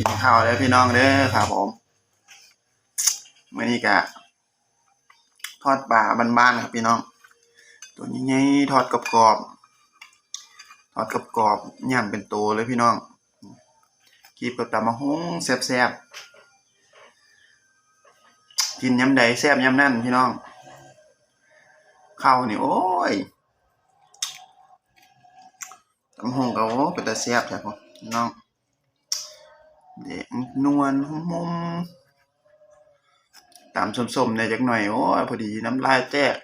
กินข้าวแล้วพี่น้องเด้อครับผมมื่อนี้กะทอดปลาบ้านๆครับพี่น้อง ตัวนี้ไงทอดกรอบๆทอดกรอบๆย่ำเป็นตัวเลยพี่น้องกีบกับตำมะฮุ้งแซ่บๆกินยำใดแซ่บยำนั่นพี่น้องข้าวนี่โอ้ยตำมะฮุ้งก็โอ้เป็นตาแซ่บแท้พ่พี่น้อง เด็กนวลมุมตามส้มๆในจักหน่อย โอ้ยพอดีน้ำลายแตก